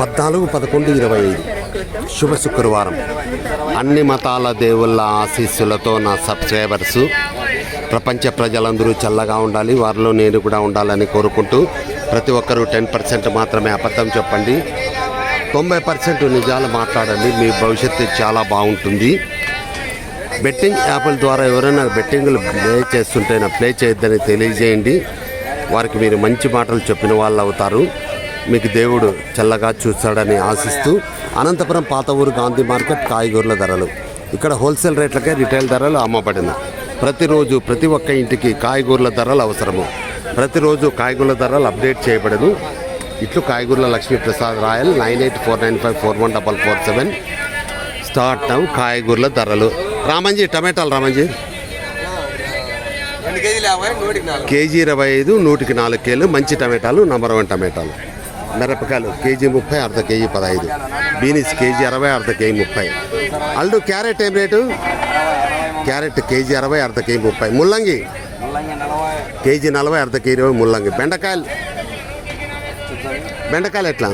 పద్నాలుగు పదకొండు ఇరవై ఐదు. శుభ శుక్రవారం. అన్ని మతాల దేవుళ్ళ ఆశీస్సులతో నా సబ్స్క్రైబర్స్ ప్రపంచ ప్రజలందరూ చల్లగా ఉండాలి వారిలో నేను కూడా ఉండాలని కోరుకుంటూ ప్రతి ఒక్కరూ టెన్ పర్సెంట్ మాత్రమే అబద్ధం చెప్పండి. తొంభై పర్సెంట్ నిజాలు మాట్లాడండి మీ భవిష్యత్తు చాలా బాగుంటుంది. బెట్టింగ్ యాప్ల ద్వారా ఎవరైనా బెట్టింగ్లు ప్లే చేస్తుంటే ప్లే చేయొద్దని తెలియజేయండి. వారికి మీరు మంచి మాటలు చెప్పిన వాళ్ళు అవుతారు మీకు దేవుడు చల్లగా చూస్తాడని ఆశిస్తూ అనంతపురం పాత ఊరు గాంధీ మార్కెట్ కాయగూరల ధరలు. ఇక్కడ హోల్సేల్ రేట్లకే రిటైల్ ధరలు అమ్మబడిన. ప్రతిరోజు ప్రతి ఒక్క ఇంటికి కాయగూరల ధరలు అవసరము. ప్రతిరోజు కాయగూరల ధరలు అప్డేట్ చేయబడను. ఇట్లు కాయగూరల Lakshmi Prasad Royal nine eight four nine five four one double four seven. Start now కాయగూరల ధరలు. రామంజీ టమాటాలు రామంజీ. కేజీ ఇరవై ఐదు నూటికి నాలుగు కేలు. మంచి టమాటాలు నంబర్ వన్ టమాటాలు. మిరపకాయలు కేజీ ముప్పై అర్ధ కేజీ పదహైదు. బీనీస్ కేజీ అరవై అర్ధ కేజీ ముప్పై. అల్లు క్యారెట్ ఏం రేటు? క్యారెట్ కేజీ అరవై అర్ధ కేజీ ముప్పై. ముల్లంగి? కేజీ నలభై అర్ధ కేజీ ఇరవై ముల్లంగి. బెండకాయలు? బెండకాయలు ఎట్లా?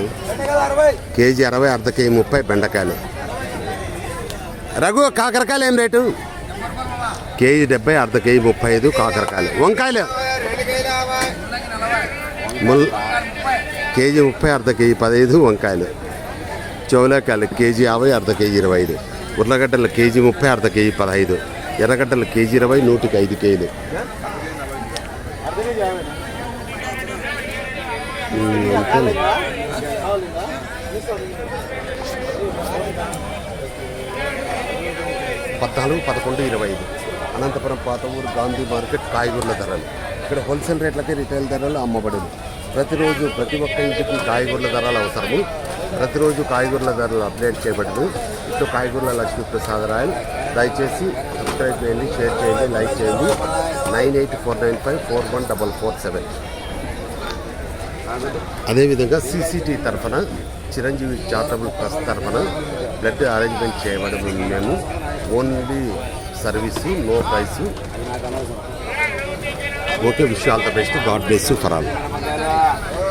కేజీ అరవై అర్ధ కేజీ ముప్పై బెండకాయలు. రఘు కాకరకాయలు ఏం రేటు? కేజీ డెబ్బై అర్ధ కేజీ ముప్పై ఐదు కాకరకాయలు. వంకాయలు? ముల్ కేజీ ముప్పై అర్ధ కేజీ పదహైదు వంకాయలు. చౌలకాయలు కేజీ యాభై అర్ధ కేజీ ఇరవై ఐదు ఉర్లగడ్డలు కేజీ ముప్పై అర్ధ కేజీ పదహైదు. ఎర్రగడ్డలు కేజీ ఇరవై నూటికి ఐదు కేజీలు. పద్నాలుగు పదకొండు ఇరవై ఐదు అనంతపురం పాత ఊరు గాంధీ మార్కెట్ కాయగూరల ధరలు. ఇక్కడ హోల్సేల్ రేట్లకే రిటైల్ ధరలు అమ్మబడింది ప్రతిరోజు ప్రతి ఒక్క ఇంటికి కాయగూరల ధరలు అవసరము. ప్రతిరోజు కాయగూరల ధరలు అప్డేట్ చేయబడదు ఇటు కాయగూరల లక్ష్మీ ప్రసాద్ రాయల్. దయచేసి సబ్స్క్రైబ్ చేయండి షేర్ చేయండి లైక్ చేయండి. Nine eight four nine five four one double four seven. అదేవిధంగా సీసీటీ తరఫున చిరంజీవి చారిటబుల్ ట్రస్ట్ తరఫున బ్లడ్ అరేంజ్మెంట్ చేయబడము మేము. Only service no price. Okay wish the best. God bless for all. 我们是